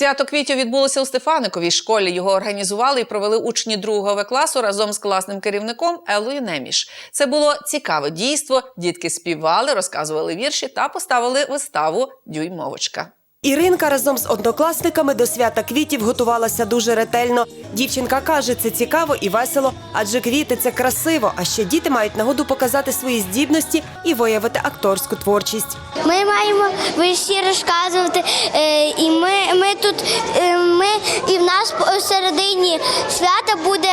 Свято квітів відбулося у Стефаниковій школі. Його організували і провели учні другого класу разом з класним керівником Елою Неміш. Це було цікаве дійство. Дітки співали, розказували вірші та поставили виставу Дюймовочка. Іринка разом з однокласниками до свята квітів готувалася дуже ретельно. Дівчинка каже, це цікаво і весело, адже квіти це красиво. А ще діти мають нагоду показати свої здібності і виявити акторську творчість. Ми маємо вірші розказувати, е, і ми, ми тут е, ми і в нас посередині свята буде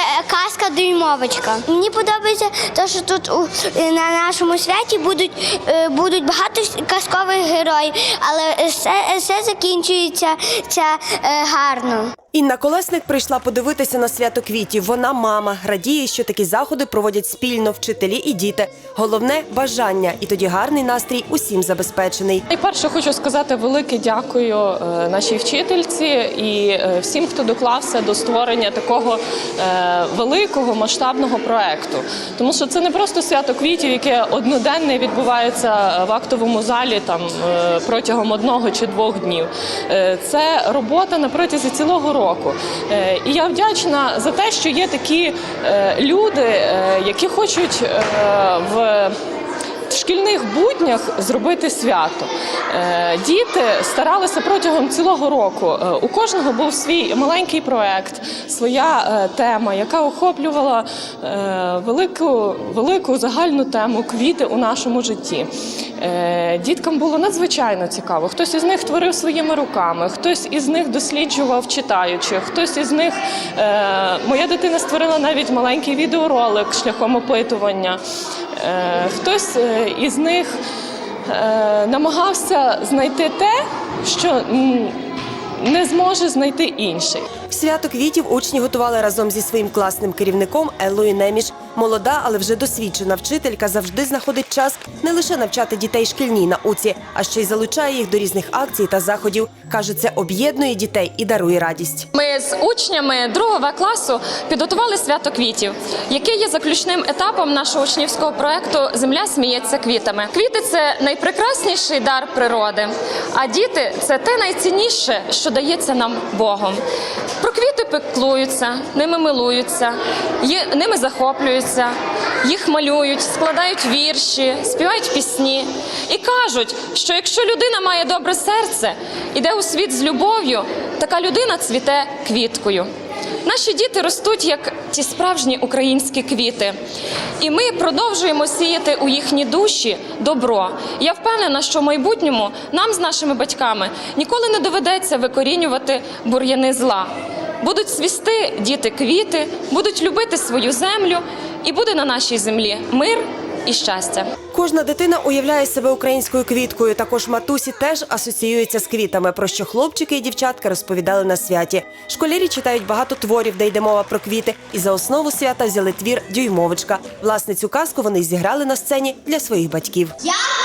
дюймовочка. Мені подобається те, що тут у, е, на нашому святі будуть, е, будуть багато казкових героїв, але все, все закінчується ця, е, гарно. Інна Колесник прийшла подивитися на свято квітів. Вона мама радіє, що такі заходи проводять спільно вчителі і діти. Головне бажання, і тоді гарний настрій усім забезпечений. Найперше хочу сказати велике дякую е, нашій вчительці і е, всім, хто доклався до створення такого е, великого масштабного проекту. Тому що це не просто свято квітів, яке одноденне відбувається в актовому залі там протягом одного чи двох днів. Це робота на протязі цілого року. Е, І я вдячна за те, що є такі е, люди, е, які хочуть в шкільних буднях зробити свято. Е, Діти старалися протягом цілого року. Е, У кожного був свій маленький проект, своя е, тема, яка охоплювала велику, велику загальну тему квіти у нашому житті. Діткам було надзвичайно цікаво. Хтось із них творив своїми руками, хтось із них досліджував, читаючи, хтось із них моя дитина створила навіть маленький відеоролик шляхом опитування. Е, Хтось е, із них е, намагався знайти те, що не зможе знайти інший. В свято квітів учні готували разом зі своїм класним керівником Еллою Неміш. Молода, але вже досвідчена вчителька завжди знаходить час не лише навчати дітей шкільній науці, а ще й залучає їх до різних акцій та заходів. каже, це об'єднує дітей і дарує радість. Ми з учнями другого класу підготували свято квітів, яке є заключним етапом нашого учнівського проекту Земля сміється квітами. Квіти це найпрекрасніший дар природи, а діти це те найцінніше, що дається нам Богом. Квіти пеклуються, ними милуються, ними захоплюються, їх малюють, складають вірші, співають пісні і кажуть, що якщо людина має добре серце, іде у світ з любов'ю, така людина цвіте квіткою. Наші діти ростуть як ті справжні українські квіти, і ми продовжуємо сіяти у їхні душі добро. Я впевнена, що в майбутньому нам з нашими батьками ніколи не доведеться викорінювати бур'яни зла. Будуть свісти діти квіти, будуть любити свою землю, і буде на нашій землі мир і щастя. Кожна дитина уявляє себе українською квіткою. Також матусі теж асоціюються з квітами, про що хлопчики і дівчатка розповідали на святі. Школярі читають багато творів, де йде мова про квіти, і за основу свята взяли твір Дюймовочка. Власне, цю казку вони зіграли на сцені для своїх батьків. Яркого